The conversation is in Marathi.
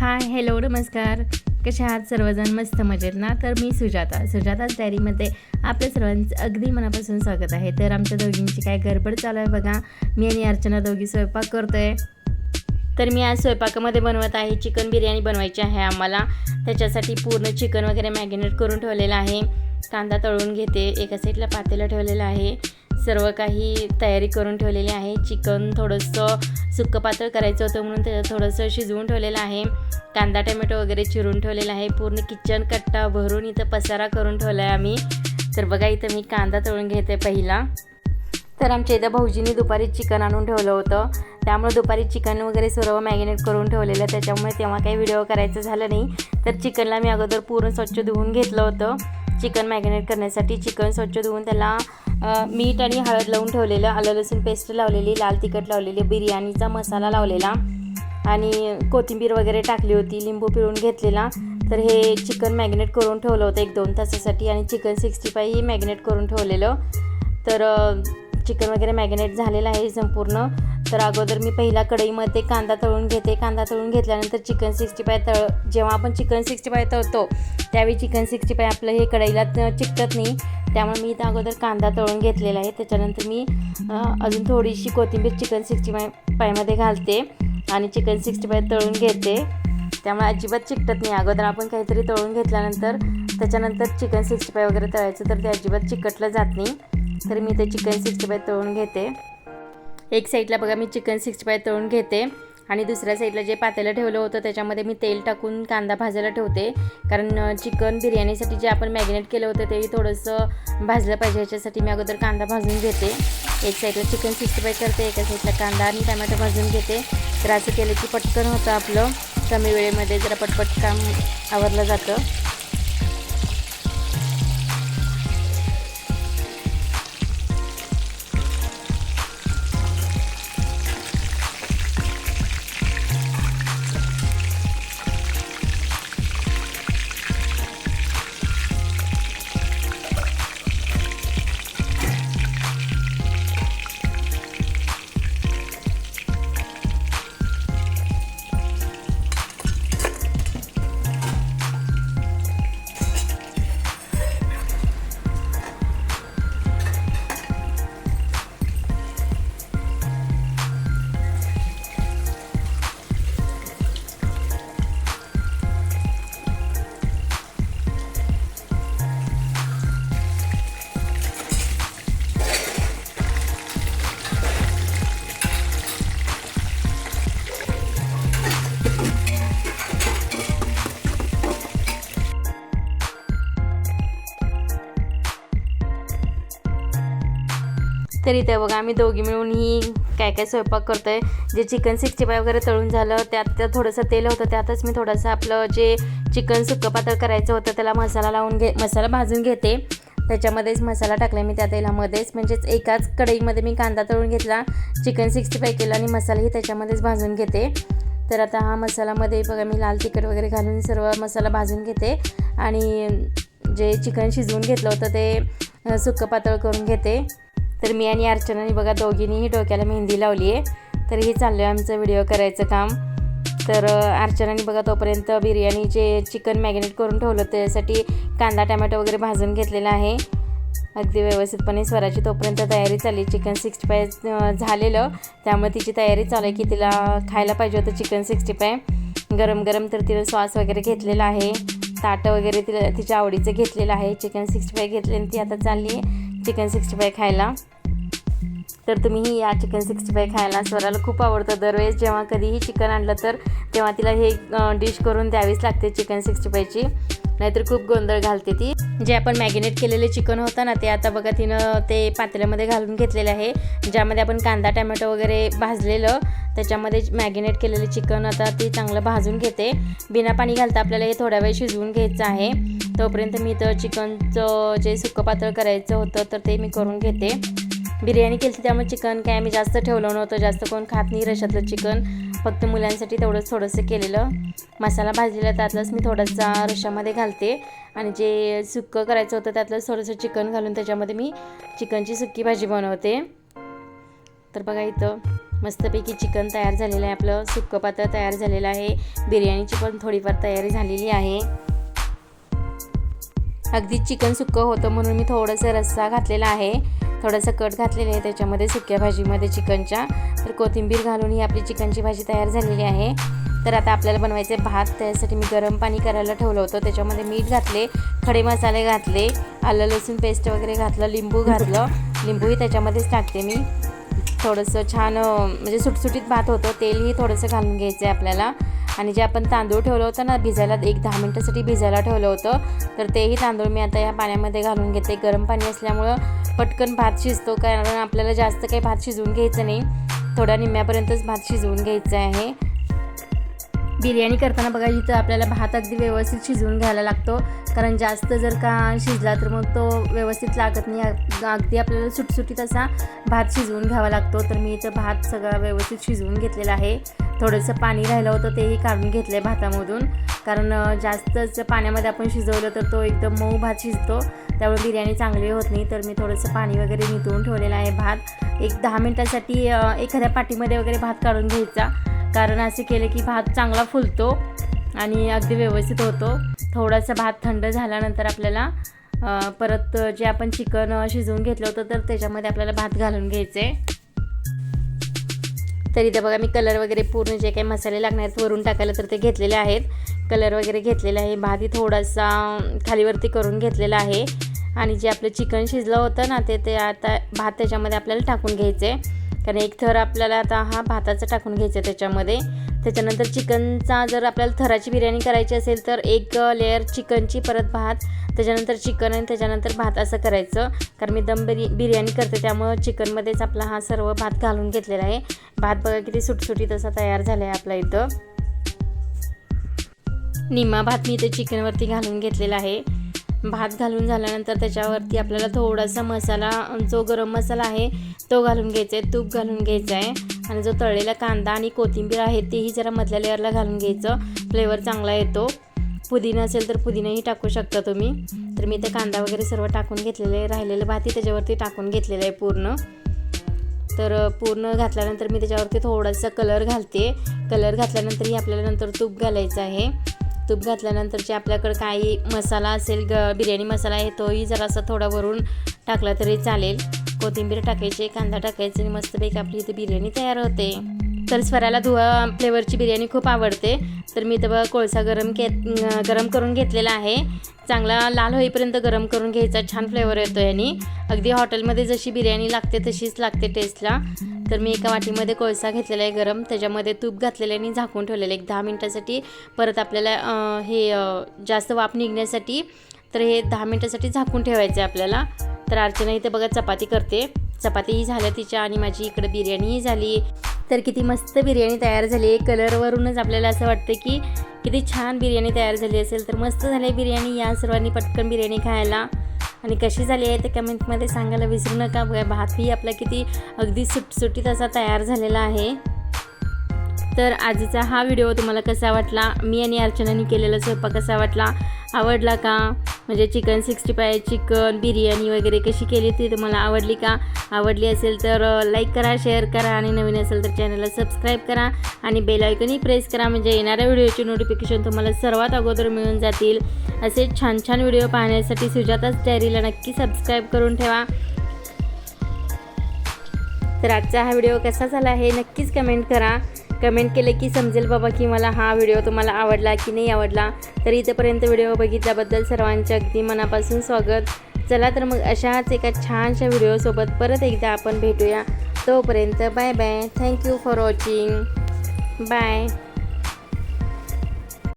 हाय हॅलो नमस्कार. कसे आहात सर्वजण? मस्त मजेत ना? तर मी सुजाता. सुजाताच डायरीमध्ये आपल्या सर्वांचं अगदी मनापासून स्वागत आहे. तर आमच्या दोघींची काय गडबड चालू आहे बघा. मी आणि अर्चना दोघी स्वयंपाक करतो आहे तर मी आज स्वयंपाकामध्ये बनवत आहे चिकन बिर्याणी बनवायची आहे आम्हाला. त्याच्यासाठी पूर्ण चिकन वगैरे मॅगिनेट करून ठेवलेलं आहे. कांदा तळून घेते. एका साईडला पातेलं ठेवलेलं आहे. सर्व काही तयारी करून ठेवलेली आहे. चिकन थोडंसं सुक्कं पातळ करायचं होतं म्हणून त्याचं थोडंसं शिजवून ठेवलेलं आहे. कांदा टमॅटो वगैरे चिरून ठेवलेला आहे. पूर्ण किचन कट्टा भरून इथं पसारा करून ठेवला आहे आम्ही. तर बघा इथं मी कांदा तळून घेते पहिला. तर आमच्या इथं भाऊजींनी दुपारी चिकन आणून ठेवलं होतं. त्यामुळे दुपारी चिकन वगैरे सर्व मॅगिनेट करून ठेवलेलं त्याच्यामुळे तेव्हा काही व्हिडिओ करायचं झालं नाही. तर चिकनला मी अगोदर पूर्ण स्वच्छ धुवून घेतलं होतं. चिकन मॅगिनेट करण्यासाठी चिकन स्वच्छ धुवून त्याला मीठ आणि हळद लावून ठेवलेलं आलं लसूण पेस्ट लावलेली लाल तिखट लावलेली बिर्याणीचा मसाला लावलेला. आणि कोथिंबीर वगैरे टाकली होती लिंबू पिळून घेतलेला. तर हे चिकन मॅग्नेट करून ठेवलं होतं एक दोन तासासाठी आणि चिकन सिक्स्टी फाय ही मॅग्नेट करून ठेवलेलं. तर चिकन वगैरे मॅग्नेट झालेलं आहे संपूर्ण. तर अगोदर मी पहिला कढईमध्ये कांदा तळून घेते. कांदा तळून घेतल्यानंतर चिकन सिक्स्टी फाय तळ जेव्हा आपण चिकन सिक्स्टी फाय तळतो त्यावेळी चिकन सिक्स्टी फाय आपलं हे कढईला चिकटत नाही. त्यामुळे मी इथं अगोदर कांदा तळून घेतलेला आहे. त्याच्यानंतर मी अजून थोडीशी कोथिंबीर चिकन सिक्स्टी फाय पायमध्ये घालते आणि चिकन सिक्स्टी फाय तळून घेते. त्यामुळे अजिबात चिकटत नाही. अगोदर आपण काहीतरी तळून घेतल्यानंतर त्याच्यानंतर चिकन सिक्स्टी फाय वगैरे तळायचं तर ते अजिबात चिकटलं जात नाही. तर मी ते चिकन सिक्स्टी फाय तळून घेते. एक साईडला बघा मी चिकन सिक्स्टी फाय तळून घेते आणि दुसऱ्या साईडला जे पातेलं ठेवलं होतं त्याच्यामध्ये मी तेल टाकून कांदा भाजायला ठेवते. कारण चिकन बिर्याणीसाठी जे आपण मॅगिनेट केलं होतं तेही थोडंसं भाजलं पाहिजे. ह्याच्यासाठी मी अगोदर कांदा भाजून घेते. एक साईडला चिकन सिक्स्टी फाय करते एका साईडला कांदा आणि टमॅटो भाजून घेते. तर असं केलं की पटकन होतं आपलं. कमी वेळेमध्ये जरा पटपट काम आवरलं जातं. तर इथे बघा आम्ही दोघी मिळून ही काय काय स्वयंपाक करतो आहे जे चिकन सिक्स्टी फाय वगैरे तळून झालं त्यात थोडंसं तेल होतं त्यातच मी थोडंसं आपलं जे चिकन सुक्कं पातळ करायचं होतं त्याला मसाला लावून घे मसाला भाजून घेते. त्याच्यामध्येच मसाला टाकला मी त्या तेलामध्येच. म्हणजेच एकाच कढईमध्ये मी कांदा तळून घेतला चिकन सिक्स्टी फाय केला आणि मसालाही त्याच्यामध्येच भाजून घेते. तर आता हा मसालामध्ये बघा मी लाल तिखट वगैरे घालून सर्व मसाला भाजून घेते. आणि जे चिकन शिजवून घेतलं होतं ते सुकं सुक्कं पातळ करून घेते. तर मी आणि अर्चनाने बघा दोघींनीही डोक्याला मेहंदी लावली आहे. तर हे चाललं आहे आमचं व्हिडिओ करायचं काम. तर अर्चनाने बघा तोपर्यंत बिर्याणी जे चिकन मॅगिनेट करून ठेवलं त्यासाठी कांदा टमॅटो वगैरे भाजून घेतलेला आहे. अगदी व्यवस्थितपणे स्वराची तोपर्यंत तयारी चालली. चिकन सिक्स्टी फाय झालेलं. त्यामुळे तिची तयारी चालू आहे की तिला खायला पाहिजे होतं चिकन सिक्स्टी फाय गरम गरम तर तिला सॉस वगैरे घेतलेला आहे. ताटं वगैरे तिला तिच्या आवडीचं घेतलेलं आहे. चिकन सिक्स्टी फाय घेतले आणि ती आता चालली आहे. चिकन सिक्स्टी फाय खायला. तर तुम्हीही या चिकन सिक्स्टी फाय खायला. स्वराला खूप आवडतं. दरवेळेस जेव्हा कधीही चिकन आणलं तर तेव्हा तिला हे डिश करून द्यावीच लागते चिकन सिक्स्टी फायची नाहीतर खूप गोंधळ घालते ती. जे आपण मॅगिनेट केलेले चिकन होतं ना ते आता बघा तिनं ते पातेल्यामध्ये घालून घेतलेले आहे. ज्यामध्ये आपण कांदा टमॅटो वगैरे भाजलेलं त्याच्यामध्ये मॅगिनेट केलेले चिकन आता ती चांगलं भाजून घेते. बिना पाणी घालता आपल्याला हे थोड्या वेळ शिजवून घ्यायचं आहे. तोपर्यंत मी तर चिकनचं जे सुकं पातळ करायचं होतं तर ते मी करून घेते. बिर्याणी केली होती त्यामुळे चिकन काय आम्ही जास्त ठेवलं नव्हतं जास्त कोण खात नाही रशातलं चिकन. फक्त मुलांसाठी तेवढंच थोडंसं केलेलं. मसाला भाजलेला त्यातलंच मी थोडासा रशामध्ये घालते. आणि जे सुक्कं करायचं होतं त्यातलंच थोडंसं चिकन घालून त्याच्यामध्ये मी चिकनची सुक्की भाजी बनवते. तर बघा इथं मस्तपैकी चिकन तयार झालेलं आहे आपलं सुक्कं पातळ तयार झालेलं आहे. बिर्याणीची पण थोडीफार तयारी झालेली आहे. अगदी चिकन सुक्कं होतं म्हणून मी थोडंसं रस्सा घातलेला आहे. थोडंसं कट घातलेलं आहे त्याच्यामध्ये सुक्या भाजीमध्ये चिकनच्या. तर कोथिंबीर घालून ही आपली चिकनची भाजी तयार झालेली आहे. तर आता आपल्याला बनवायचे भात त्यासाठी मी गरम पाणी करायला ठेवलं होतं. त्याच्यामध्ये मीठ घातले खडे मसाले घातले आलं लसूण पेस्ट वगैरे घातलं लिंबू घातलं. लिंबूही त्याच्यामध्येच टाकते मी. थोडंसं छान म्हणजे सुटसुटीत भात होतं तेलही थोडंसं घालून घ्यायचं आहे आपल्याला. आणि जे आपण तांदूळ ठेवलं होतं ना भिजायला एक दहा मिनटासाठी भिजायला ठेवलं होतं तर तेही तांदूळ मी आता या पाण्यामध्ये घालून घेते. गरम पाणी असल्यामुळं पटकन भात शिजतो कारण आपल्याला जास्त काही भात शिजवून घ्यायचं नाही. थोड्या निम्म्यापर्यंतच भात शिजवून घ्यायचं आहे. बिर्याणी करताना बघा इथं आपल्याला भात अगदी व्यवस्थित शिजवून घ्यायला लागतो. कारण जास्त जर का शिजला तर मग तो व्यवस्थित लागत नाही. अगदी आपल्याला सुटसुटीत असा भात शिजवून घ्यावा लागतो. तर मी इथं भात सगळा व्यवस्थित शिजवून घेतलेला आहे. थोडंसं पाणी राहिलं होतं तेही काढून घेतलं आहे भातामधून. कारण जास्तच पाण्यामध्ये आपण शिजवलं तर तो एकदम मऊ भात शिजतो. त्यामुळे बिर्याणी चांगली होत नाही. तर मी थोडंसं पाणी वगैरे नितळून ठेवलेलं आहे भात. एक दहा मिनटासाठी एखाद्या पाठीमध्ये वगैरे भात काढून घ्यायचा. कारण असे केले की भात चांगला फुलतो आणि अगदी व्यवस्थित होतो. थोडासा भात थंड झाल्यानंतर आपल्याला परत जे आपण चिकन शिजवून घेतलं होतं तर त्याच्यामध्ये आपल्याला भात घालून घ्यायचे. तरी ते बघा मी कलर वगैरे पूर्ण जे काही मसाले लागणार आहेत वरून टाकायला तर ते घेतलेले आहेत. कलर वगैरे घेतलेले आहे. भात थोडासा खालीवरती करून घेतलेला आहे. आणि जे आपलं चिकन शिजलं होतं ना ते ते आता भात त्याच्यामध्ये आपल्याला टाकून घ्यायचे कारण एक थर आपल्याला आता हा भाताचा टाकून घ्यायचा त्याच्यामध्ये. त्याच्यानंतर चिकनचा जर आपल्याला थराची बिर्याणी करायची असेल तर एक लेअर चिकनची परत भात त्याच्यानंतर चिकन आणि त्याच्यानंतर भात असं करायचं. कारण मी दम बिर्या बिर्याणी करते त्यामुळं चिकनमध्येच आपला हा सर्व भात घालून घेतलेला आहे. भात बघा किती सुटसुटीत असा तयार झाला आहे आपल्या इथं. निम्मा भात मी इथे चिकनवरती घालून घेतलेला आहे. भात घालून झाल्यानंतर त्याच्यावरती आपल्याला थोडासा मसाला जो गरम मसाला आहे तो घालून घ्यायचा आहे तूप घालून घ्यायचा आहे. आणि जो तळलेला कांदा आणि कोथिंबीर आहे तेही जरा मधल्या लेअरला घालून घ्यायचं. फ्लेवर चांगला येतो. पुदिना असेल तर पुदिनाही टाकू शकता तुम्ही. तर मी ते कांदा वगैरे सर्व टाकून घेतलेलं आहे राहिलेलं भाती त्याच्यावरती टाकून घेतलेलं आहे पूर्ण. तर पूर्ण घातल्यानंतर मी त्याच्यावरती थोडासा कलर घालते. कलर घातल्यानंतरही आपल्याला नंतर तूप घालायचं आहे. तूप घातल्यानंतरचे आपल्याकडं काही मसाला असेल ग बिर्याणी मसाला आहे तोही जरासा थोडा वरून टाकला तरी चालेल. कोथिंबीर टाकायची कांदा टाकायचे आणि मस्तपैकी आपली इथे बिर्याणी तयार होते. तर स्वराला धुवा फ्लेवरची बिर्याणी खूप आवडते. तर मी तर कोळसा गरम के गरम करून घेतलेला आहे. चांगला लाल होईपर्यंत गरम करून घ्यायचा छान फ्लेवर येतो याने अगदी हॉटेलमध्ये जशी बिर्याणी लागते तशीच लागते टेस्टला तर मी एका वाटीमध्ये कोळसा घेतलेला आहे गरम. त्याच्यामध्ये तूप घातलेलं आणि झाकून ठेवलेलं एक दहा मिनटासाठी परत आपल्याला हे जास्त वाफ निघण्यासाठी तर हे दहा मिनटासाठी झाकून ठेवायचं आहे आपल्याला. तर अर्चना इथे बघा चपाती करते. चपातीही झाल्या तिच्या आणि माझी इकडे बिर्याणीही झाली. तर किती मस्त बिर्याणी तयार झाली. आहे कलरवरूनच आपल्याला असं वाटतं की किती छान बिर्याणी तयार झाली असेल. तर मस्त झाली बिर्याणी या सर्वांनी पटकन बिर्याणी खायला. आणि कशी झाली आहे ते कमेंटमध्ये सांगायला विसरू नका. बघा भातही आपला किती अगदी सुटसुटीत असा तयार झालेला आहे. तर आजचा हा व्हिडिओ तुम्हाला कसा वाटला? मी आणि अर्चनानी केलेला स्वयंपाक कसा वाटला? आवडला का? म्हणजे chicken sixty five chicken biryani वगैरे कशी केली ती तुम्हाला आवडली का? आवडली असेल तर लाईक करा शेअर करा आणि नवीन असेल तर चॅनलला सबस्क्राईब करा आणि बेल आयकनही प्रेस करा म्हणजे येणाऱ्या व्हिडिओची नोटिफिकेशन तुम्हाला सर्वात अगोदर मिळून जातील. असे छान छान व्हिडिओ पाहण्यासाठी सुजाताच डायरीला नक्की सबस्क्राईब करून ठेवा. तर आजचा हा व्हिडिओ कसा झाला आहे नक्कीच कमेंट करा. कमेंट केलं की समजेल बाबा की मला हा व्हिडिओ तुम्हाला आवडला की नाही आवडला. तर इथंपर्यंत व्हिडिओ बघितल्याबद्दल सर्वांच्या अगदी मनापासून स्वागत. चला तर मग अशाच एका छानशा व्हिडिओसोबत परत एकदा आपण भेटूया. तोपर्यंत bye bye. Thank you for watching bye